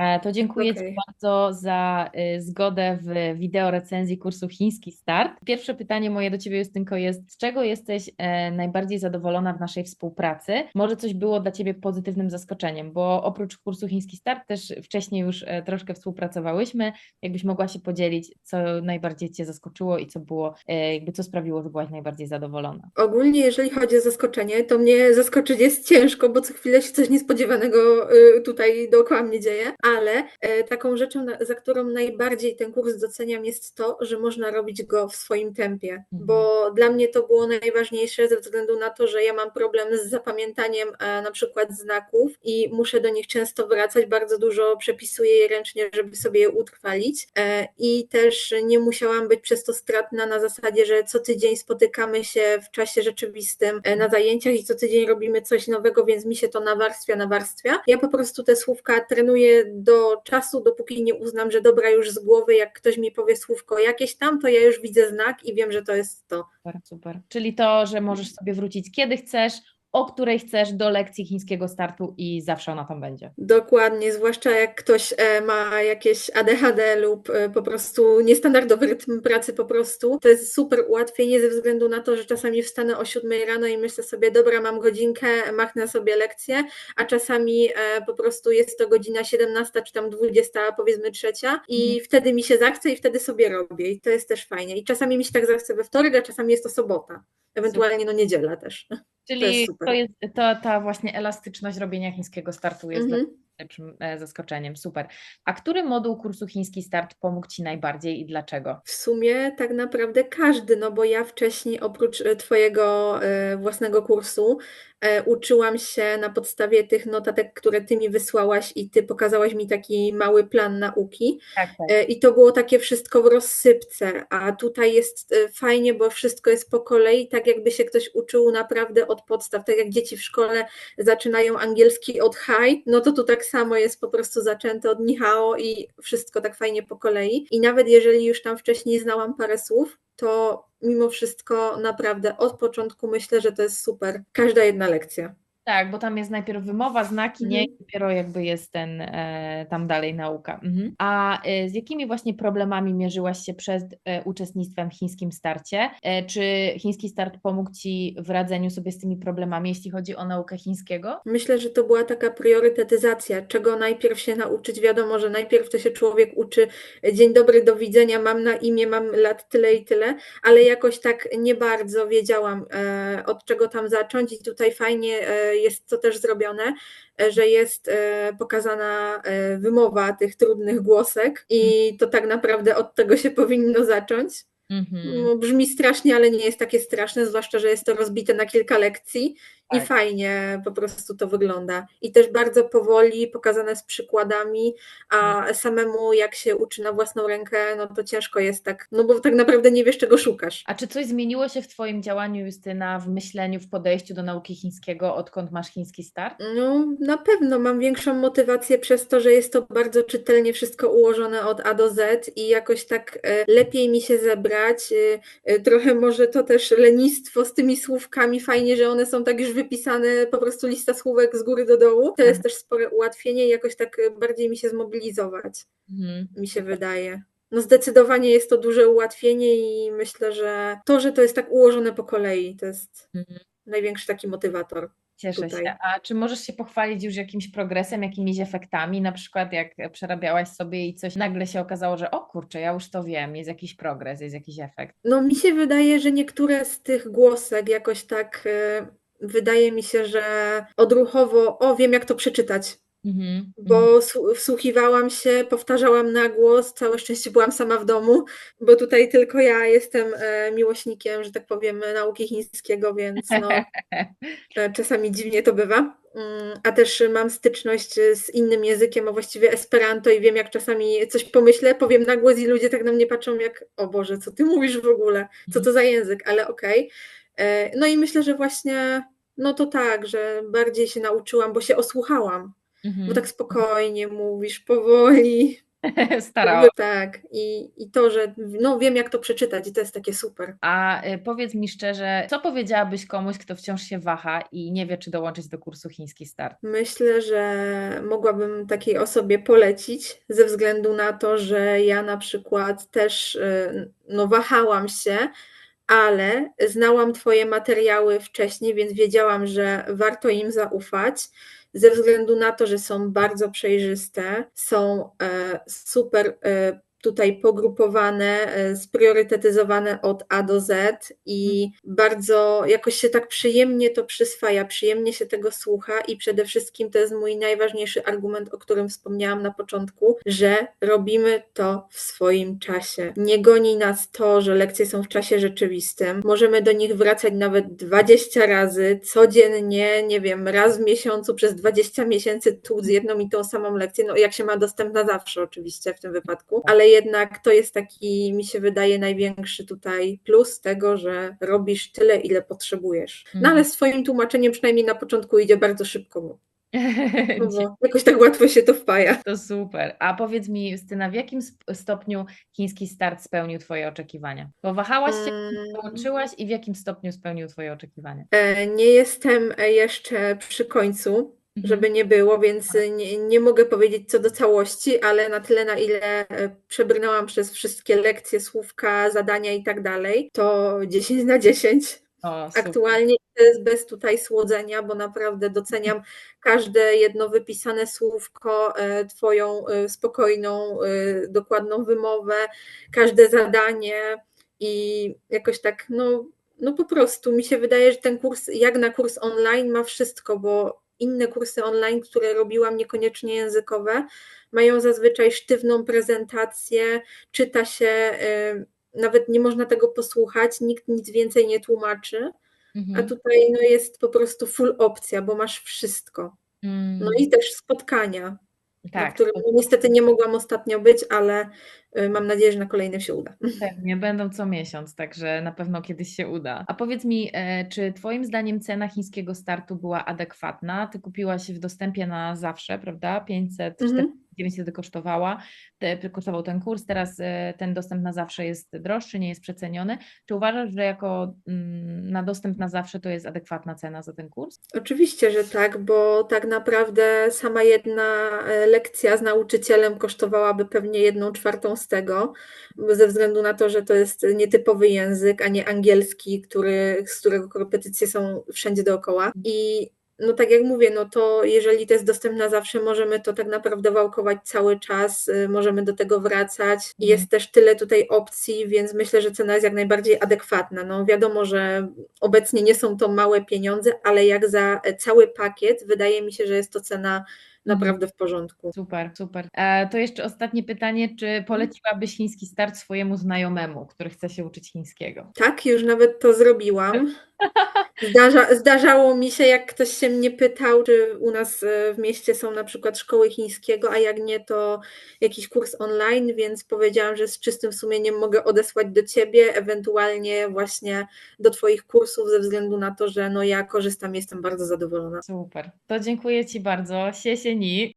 E, to dziękuję okay. Ci bardzo za y, zgodę w wideo recenzji kursu Chiński Start. Pierwsze pytanie moje do Ciebie, Justynko, jest z czego jesteś e, najbardziej zadowolona w naszej współpracy? Może coś było dla Ciebie pozytywnym zaskoczeniem, bo oprócz kursu Chiński Start też wcześniej już e, troszkę współpracowałyśmy. Jakbyś mogła się podzielić, co najbardziej Cię zaskoczyło i co było, jakby co sprawiło, że byłaś najbardziej zadowolona? Ogólnie, jeżeli chodzi o zaskoczenie, to mnie zaskoczyć jest ciężko, bo co chwilę się coś niespodziewanego y, tutaj dookoła mnie dzieje, ale e, taką rzeczą, za którą najbardziej ten kurs doceniam, jest to, że można robić go w swoim tempie, mhm. bo dla mnie to było najważniejsze ze względu na to, że ja mam problem z zapamiętaniem e, na przykład znaków i muszę do nich często wracać, bardzo dużo przepisuję je ręcznie, żeby sobie je utrwalić e, i też nie musiałam być przez to stratna na zasadzie, że co tydzień spotykamy się w czasie rzeczywistym na zajęciach i co tydzień robimy coś nowego, więc mi się to nawarstwia, nawarstwia. Ja po prostu te słówka trenuję do czasu, dopóki nie uznam, że dobra już z głowy, jak ktoś mi powie słówko jakieś tam, to ja już widzę znak i wiem, że to jest to. Super, super. Czyli to, że możesz sobie wrócić kiedy chcesz, o której chcesz do lekcji chińskiego startu i zawsze ona tam będzie. Dokładnie, zwłaszcza jak ktoś e, ma jakieś ADHD lub e, po prostu niestandardowy rytm pracy po prostu. To jest super ułatwienie ze względu na to, że czasami wstanę o 7 rano i myślę sobie, dobra, mam godzinkę, machnę sobie lekcję, a czasami e, po prostu jest to godzina 17 czy tam 20, powiedzmy trzecia i mhm. wtedy mi się zachce i wtedy sobie robię i to jest też fajnie. I czasami mi się tak zachce we wtorek, a czasami jest to sobota, ewentualnie no niedziela też. Czyli to, to jest to, ta właśnie elastyczność robienia chińskiego startu jest mm -hmm. Zaskoczeniem. Super. A który moduł kursu Chiński Start pomógł Ci najbardziej i dlaczego? W sumie tak naprawdę każdy, no bo ja wcześniej oprócz e, Twojego e, własnego kursu E, uczyłam się na podstawie tych notatek, które ty mi wysłałaś i ty pokazałaś mi taki mały plan nauki. Tak, tak. E, I to było takie wszystko w rozsypce, a tutaj jest e, fajnie, bo wszystko jest po kolei, tak jakby się ktoś uczył naprawdę od podstaw, tak jak dzieci w szkole zaczynają angielski od hi, no to tu tak samo jest po prostu zaczęte od nihao i wszystko tak fajnie po kolei. I nawet jeżeli już tam wcześniej znałam parę słów, to mimo wszystko naprawdę od początku myślę, że to jest super. Każda jedna lekcja. Tak, bo tam jest najpierw wymowa, znaki, mhm. nie, i dopiero jakby jest ten e, tam dalej nauka. Mhm. A e, z jakimi właśnie problemami mierzyłaś się przed e, uczestnictwem w chińskim starcie? E, czy chiński start pomógł Ci w radzeniu sobie z tymi problemami, jeśli chodzi o naukę chińskiego? Myślę, że to była taka priorytetyzacja, czego najpierw się nauczyć. Wiadomo, że najpierw to się człowiek uczy dzień dobry, do widzenia, mam na imię, mam lat tyle i tyle, ale jakoś tak nie bardzo wiedziałam, e, od czego tam zacząć i tutaj fajnie e, jest to też zrobione, e, że jest e, pokazana e, wymowa tych trudnych głosek i to tak naprawdę od tego się powinno zacząć. Mhm. No, brzmi strasznie, ale nie jest takie straszne, zwłaszcza, że jest to rozbite na kilka lekcji tak. i fajnie po prostu to wygląda. I też bardzo powoli, pokazane z przykładami, a mhm. samemu jak się uczy na własną rękę, no to ciężko jest tak, no bo tak naprawdę nie wiesz, czego szukasz. A czy coś zmieniło się w Twoim działaniu, Justyna, w myśleniu, w podejściu do nauki chińskiego, odkąd masz chiński start? No, na pewno mam większą motywację przez to, że jest to bardzo czytelnie wszystko ułożone od A do Z i jakoś tak e, lepiej mi się zebrać. E, e, trochę może to też lenistwo z tymi słówkami, fajnie, że one są tak już wypisane po prostu lista słówek z góry do dołu. To jest też spore ułatwienie i jakoś tak bardziej mi się zmobilizować, mhm. mi się wydaje. No zdecydowanie jest to duże ułatwienie i myślę, że to, że to jest tak ułożone po kolei, to jest mhm. największy taki motywator. Cieszę tutaj. się. A czy możesz się pochwalić już jakimś progresem, jakimiś efektami? Na przykład jak przerabiałaś sobie i coś nagle się okazało, że o kurczę, ja już to wiem, jest jakiś progres, jest jakiś efekt. No mi się wydaje, że niektóre z tych głosek jakoś tak y, wydaje mi się, że odruchowo, o wiem jak to przeczytać. Mhm, bo mhm. wsłuchiwałam się, powtarzałam na głos, całe szczęście byłam sama w domu, bo tutaj tylko ja jestem e, miłośnikiem, że tak powiem, nauki chińskiego, więc no, e, czasami dziwnie to bywa. Mm, a też mam styczność z innym językiem, a właściwie Esperanto i wiem, jak czasami coś pomyślę, powiem na głos i ludzie tak na mnie patrzą jak, o Boże, co ty mówisz w ogóle, co to za język, ale okej. Okay. E, no i myślę, że właśnie, no to tak, że bardziej się nauczyłam, bo się osłuchałam, mhm. bo tak spokojnie mówisz, powoli. Starałam. Tak, i, i to, że no, wiem, jak to przeczytać, i to jest takie super. A y, powiedz mi szczerze, co powiedziałabyś komuś, kto wciąż się waha i nie wie, czy dołączyć do kursu Chiński Start? Myślę, że mogłabym takiej osobie polecić, ze względu na to, że ja na przykład też y, no, wahałam się, ale znałam Twoje materiały wcześniej, więc wiedziałam, że warto im zaufać, ze względu na to, że są bardzo przejrzyste, są e, super e, tutaj pogrupowane, e, spriorytetyzowane od A do Z i bardzo jakoś się tak przyjemnie to przyswaja, przyjemnie się tego słucha i przede wszystkim to jest mój najważniejszy argument, o którym wspomniałam na początku, że robimy to w swoim czasie. Nie goni nas to, że lekcje są w czasie rzeczywistym. Możemy do nich wracać nawet 20 razy, codziennie, nie wiem, raz w miesiącu przez 20 miesięcy tu z jedną i tą samą lekcję, no jak się ma dostęp na zawsze oczywiście w tym wypadku, ale jednak to jest taki, mi się wydaje, największy tutaj plus tego, że robisz tyle, ile potrzebujesz. No Mhm. ale z Twoim tłumaczeniem przynajmniej na początku idzie bardzo szybko, bo, no jakoś tak łatwo się to wpaja. To super. A powiedz mi, Justyna, w jakim stopniu chiński start spełnił Twoje oczekiwania? Bo wahałaś się, Mm. dołączyłaś i w jakim stopniu spełnił Twoje oczekiwania? E, Nie jestem e, jeszcze przy końcu, Mhm. Żeby nie było, więc nie, nie mogę powiedzieć co do całości, ale na tyle, na ile e, przebrnęłam przez wszystkie lekcje, słówka, zadania i tak dalej, to 10 na 10. O. Aktualnie to jest bez tutaj słodzenia, bo naprawdę doceniam każde jedno wypisane słówko, e, Twoją e, spokojną, dokładną wymowę, każde zadanie i jakoś tak, no, no po prostu mi się wydaje, że ten kurs, jak na kurs online, ma wszystko, bo inne kursy online, które robiłam, niekoniecznie językowe, mają zazwyczaj sztywną prezentację, czyta się, e, nawet nie można tego posłuchać, nikt nic więcej nie tłumaczy. A Mhm. tutaj no, jest po prostu full opcja, bo masz wszystko. No Mm, i też spotkania, na tak, którym niestety nie mogłam ostatnio być, ale y, mam nadzieję, że na kolejnym się uda. pewnie będą co miesiąc, także na pewno kiedyś się uda. A powiedz mi, e, czy Twoim zdaniem cena chińskiego startu była adekwatna? Ty kupiłaś w dostępie na zawsze, prawda? 500, Mhm. 900 wtedy kosztowała, te, kosztował ten kurs, teraz e, ten dostęp na zawsze jest droższy, nie jest przeceniony. Czy uważasz, że jako mm, na dostęp na zawsze to jest adekwatna cena za ten kurs? Oczywiście, że tak, bo tak naprawdę sama jedna e, lekcja z nauczycielem kosztowałaby pewnie jedną czwartą z tego, ze względu na to, że to jest nietypowy język, a nie angielski, który, z którego korepetycje są wszędzie dookoła. I no tak jak mówię, no to jeżeli to jest dostęp na zawsze, możemy to tak naprawdę wałkować cały czas, y, możemy do tego wracać. I Jest też tyle tutaj opcji, więc myślę, że cena jest jak najbardziej adekwatna. No wiadomo, że obecnie nie są to małe pieniądze, ale jak za cały pakiet, wydaje mi się, że jest to cena naprawdę w porządku. Super, super. E, to jeszcze ostatnie pytanie, czy poleciłabyś chiński start swojemu znajomemu, który chce się uczyć chińskiego? Tak, już nawet to zrobiłam. Zdarza, zdarzało mi się, jak ktoś się mnie pytał, czy u nas e, w mieście są na przykład szkoły chińskiego, a jak nie, to jakiś kurs online, więc powiedziałam, że z czystym sumieniem mogę odesłać do ciebie, ewentualnie właśnie do twoich kursów, ze względu na to, że no ja korzystam, jestem bardzo zadowolona. Super. To dziękuję Ci bardzo. Xie xie ni.